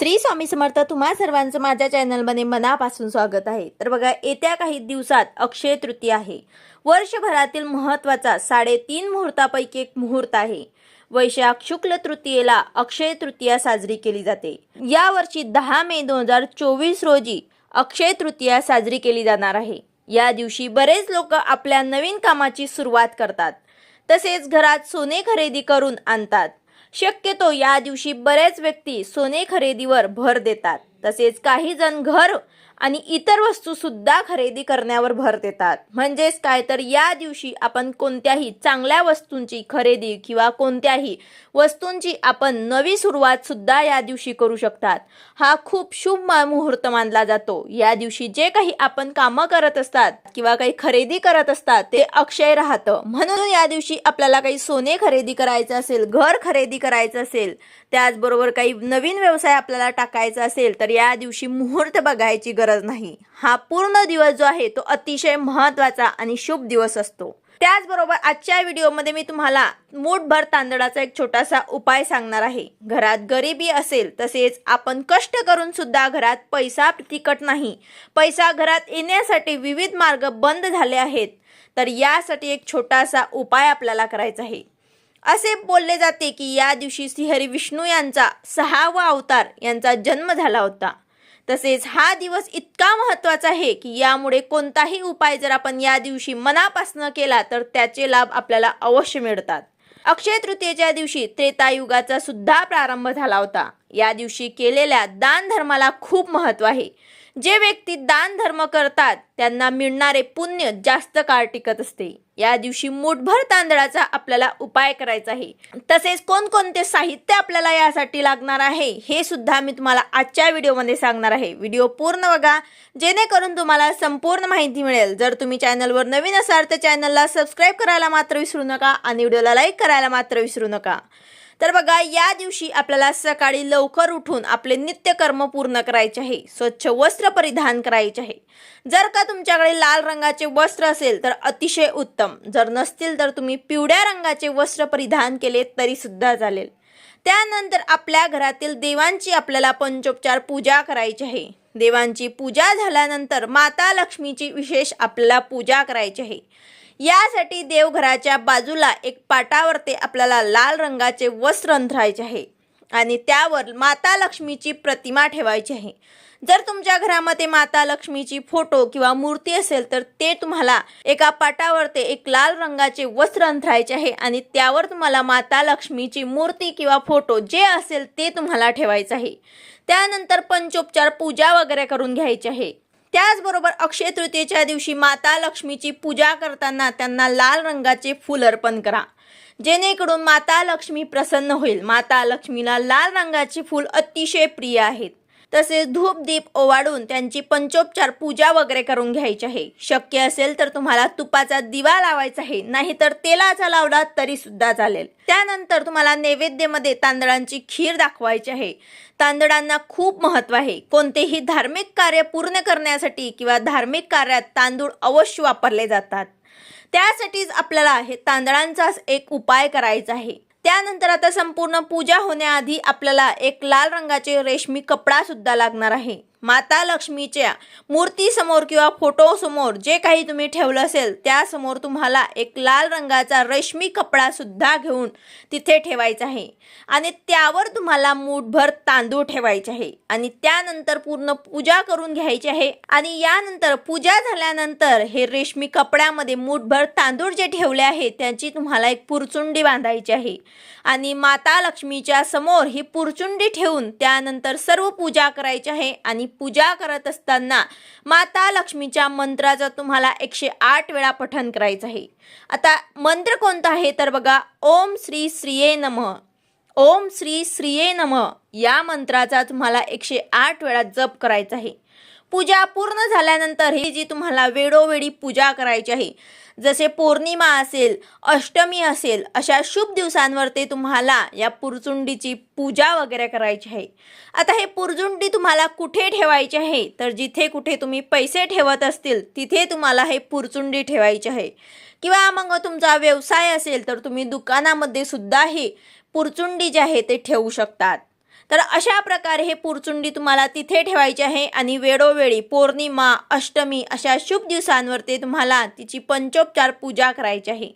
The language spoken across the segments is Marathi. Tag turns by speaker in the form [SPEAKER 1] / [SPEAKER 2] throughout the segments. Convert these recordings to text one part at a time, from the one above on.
[SPEAKER 1] श्री स्वामी समर्थ तुम्हा सर्वांचं माझ्या चॅनलमध्ये मनापासून स्वागत आहे. तर बघा येत्या काही दिवसात अक्षय तृतीया आहे. वर्षभरातील महत्त्वाचा साडेतीन मुहूर्तापैकी एक मुहूर्त आहे. वैशाख शुक्ल तृतीयेला अक्षय तृतीया साजरी केली जाते. यावर्षी दहा मे दोन हजार चोवीस रोजी अक्षय तृतीया साजरी केली जाणार आहे. या दिवशी बरेच लोक आपल्या नवीन कामाची सुरुवात करतात. तसेच घरात सोने खरेदी करून आणतात. शक्यतो या दिवशी बरेच व्यक्ती सोने खरेदीवर भर देतात. तसेच काही जण घर आणि इतर वस्तू सुद्धा खरेदी करण्यावर भर देतात. म्हणजेच काय तर या दिवशी आपण कोणत्याही चांगल्या वस्तूंची खरेदी किंवा कोणत्याही वस्तूंची आपण नवी सुरुवात सुद्धा या दिवशी करू शकतात. हा खूप शुभ मा- मुहूर्त मानला जातो. या दिवशी जे काही आपण कामं करत असतात किंवा काही खरेदी करत असतात ते अक्षय राहतं. म्हणून या दिवशी आपल्याला काही सोने खरेदी करायचं असेल घर खरेदी करायचं असेल त्याचबरोबर काही नवीन व्यवसाय आपल्याला टाकायचा असेल तर या दिवशी मुहूर्त बघायची गरज नाही. हा पूर्ण दिवस जो आहे तो अतिशय महत्त्वाचा आणि शुभ दिवस असतो. त्याचबरोबर आजच्या व्हिडिओमध्ये मी तुम्हाला मूठभर तांदळाचा एक छोटासा उपाय सांगणार आहे. घरात गरिबी असेल तसेच आपण कष्ट करून सुद्धा घरात पैसा तिकट नाही. पैसा घरात येण्यासाठी विविध मार्ग बंद झाले आहेत. तर यासाठी एक छोटासा उपाय आपल्याला करायचा आहे. असे बोलले जाते की या दिवशी श्रीहरी विष्णू यांचा सहावा अवतार यांचा जन्म झाला होता. तसेच हा दिवस इतका महत्त्वाचा आहे की यामुळे कोणताही उपाय जर आपण या दिवशी मनापासनं केला तर त्याचे लाभ आपल्याला अवश्य मिळतात. अक्षय तृतीयेच्या दिवशी त्रेतायुगाचा सुद्धा प्रारंभ झाला होता. या दिवशी केलेल्या दान धर्माला खूप महत्त्व आहे. जे व्यक्ती दान धर्म करतात त्यांना मिळणारे पुण्य जास्त काळ टिकत असते. या दिवशी मूठभर तांदळाचा आपल्याला उपाय करायचा आहे. तसेच कोणकोणते साहित्य आपल्याला यासाठी लागणार आहे हे सुद्धा मी तुम्हाला आजच्या व्हिडिओमध्ये सांगणार आहे. व्हिडिओ पूर्ण बघा जेणेकरून तुम्हाला संपूर्ण माहिती मिळेल. जर तुम्ही चॅनलवर नवीन असाल तर चॅनलला सबस्क्राईब करायला मात्र विसरू नका आणि व्हिडिओला लाईक करायला मात्र विसरू नका. तर बघा या दिवशी आपल्याला सकाळी लवकर उठून आपले नित्यकर्म पूर्ण करायचे आहे स्वच्छ वस्त्र परिधान करायचे आहे. जर का तुमच्याकडे लाल रंगाचे वस्त्र असेल तर अतिशय उत्तम. जर नसतील तर तुम्ही पिवळ्या रंगाचे वस्त्र परिधान केले तरी सुद्धा चालेल. त्यानंतर आपल्या घरातील देवांची आपल्याला पंचोपचार पूजा करायची आहे. देवांची पूजा झाल्यानंतर माता लक्ष्मीची विशेष आपल्याला पूजा करायची आहे. यासाठी देवघराच्या बाजूला एक पाटावरती आपल्याला लाल रंगाचे वस्त्र अंथरायचे आहे. आणि त्यावर माता लक्ष्मीची प्रतिमा ठेवायची आहे. जर तुमच्या घरामध्ये माता लक्ष्मीची फोटो किंवा मूर्ती असेल तर ते तुम्हाला एका पाटावरती एक लाल रंगाचे वस्त्र अंथरायचे आहे आणि त्यावर तुम्हाला माता लक्ष्मीची मूर्ती किंवा फोटो जे असेल ते तुम्हाला ठेवायचं आहे. त्यानंतर पंचोपचार पूजा वगैरे करून घ्यायची आहे. त्याचबरोबर अक्षय तृतीयेच्या दिवशी माता लक्ष्मीची पूजा करताना त्यांना लाल रंगाचे फूल अर्पण करा. जेणेकरून माता लक्ष्मी प्रसन्न होईल. माता लक्ष्मीला लाल रंगाचे फूल अतिशय प्रिय आहेत. तसेच धूप दीप ओवाळून त्यांची पंचोपचार पूजा वगैरे करून घ्यायची आहे. शक्य असेल तर तुम्हाला तुपाचा दिवा लावायचा आहे. नाहीतर तेलाचा लावला तरी सुद्धा चालेल. त्यानंतर तुम्हाला नैवेद्यामध्ये तांदळांची खीर दाखवायची आहे. तांदळांना खूप महत्त्व आहे. कोणतेही धार्मिक कार्य पूर्ण करण्यासाठी किंवा धार्मिक कार्यात तांदूळ अवश्य वापरले जातात. त्यासाठीच आपल्याला हे तांदळांचाच एक उपाय करायचा आहे. त्यानंतर आता संपूर्ण पूजा होण्याआधी आपल्याला एक लाल रंगाचे रेशमी कपडा सुद्धा लागणार आहे. माता लक्ष्मीच्या मूर्तीसमोर किंवा फोटोसमोर जे काही तुम्ही ठेवलं असेल त्यासमोर तुम्हाला एक लाल रंगाचा रेशमी कपडासुद्धा घेऊन तिथे ठेवायचा आहे. आणि त्यावर तुम्हाला मूठभर तांदूळ ठेवायचे आहे. आणि त्यानंतर पूर्ण पूजा करून घ्यायची आहे. आणि यानंतर पूजा झाल्यानंतर हे रेशमी कपड्यामध्ये मूठभर तांदूळ जे ठेवले आहे त्याची तुम्हाला एक पुरचुंडी बांधायची आहे. आणि माता लक्ष्मीच्या समोर ही पुरचुंडी ठेवून त्यानंतर सर्व पूजा करायची आहे. आणि पूजा करत असताना माता लक्ष्मीच्या मंत्राचं तुम्हाला एकशे आठ वेळा पठन करायचं आहे. आता मंत्र कोणता आहे? तर बघा ओम श्री श्रिये नमः. ओम श्री श्रिये नम. या मंत्राचा तुम्हाला एकशे आठ वेळा जप करायचा आहे. पूजा पूर्ण झाल्यानंतर ही जी तुम्हाला वेळोवेळी पूजा करायची आहे जसे पौर्णिमा असेल अष्टमी असेल अशा शुभ दिवसांवर ते तुम्हाला या पुरचुंडीची पूजा वगैरे करायची आहे. आता हे पुरचुंडी तुम्हाला कुठे ठेवायची आहे? तर जिथे कुठे तुम्ही पैसे ठेवत असतील तिथे तुम्हाला हे पुरचुंडी ठेवायची आहे. किंवा मग तुमचा व्यवसाय असेल तर तुम्ही दुकानामध्ये सुद्धाही पुरचुंडी जे आहे ते ठेवू शकतात. तर अशा प्रकारे हे पुरचुंडी तुम्हाला तिथे ठेवायची आहे आणि वेळोवेळी पौर्णिमा अष्टमी अशा शुभ दिवसांवर ते तुम्हाला तिची पंचोपचार पूजा करायची आहे.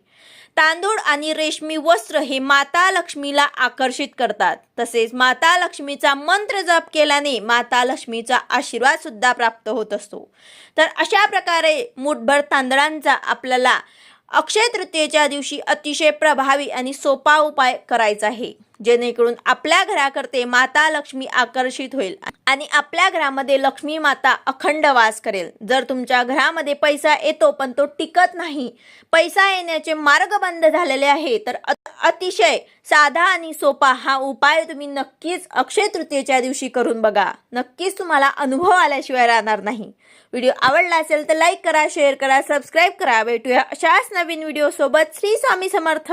[SPEAKER 1] तांदूळ आणि रेशमी वस्त्र हे माता लक्ष्मीला आकर्षित करतात. तसेच माता लक्ष्मीचा मंत्र जप केल्याने माता लक्ष्मीचा आशीर्वाद सुद्धा प्राप्त होत असतो. तर अशा प्रकारे मुठभर तांदळांचा आपल्याला अक्षय तृतीयेच्या दिवशी अतिशय प्रभावी आणि सोपा उपाय करायचा आहे. जेणेकरून आपल्या घराकरते माता लक्ष्मी आकर्षित होईल. आणि आपल्या घरामध्ये लक्ष्मी माता अखंड वास करेल. जर तुमच्या घरामध्ये पैसा येतो पण तो टिकत नाही पैसा येण्याचे मार्ग बंद झालेले आहे तर अतिशय साधा आणि सोपा हा उपाय तुम्ही नक्कीच अक्षय तृतीयेच्या दिवशी करून बघा. नक्कीच तुम्हाला अनुभव आल्याशिवाय राहणार नाही. व्हिडिओ आवडला असेल तर लाईक करा शेअर करा सबस्क्राईब करा. भेटूया अशाच नवीन व्हिडिओसोबत. श्री स्वामी समर्थ.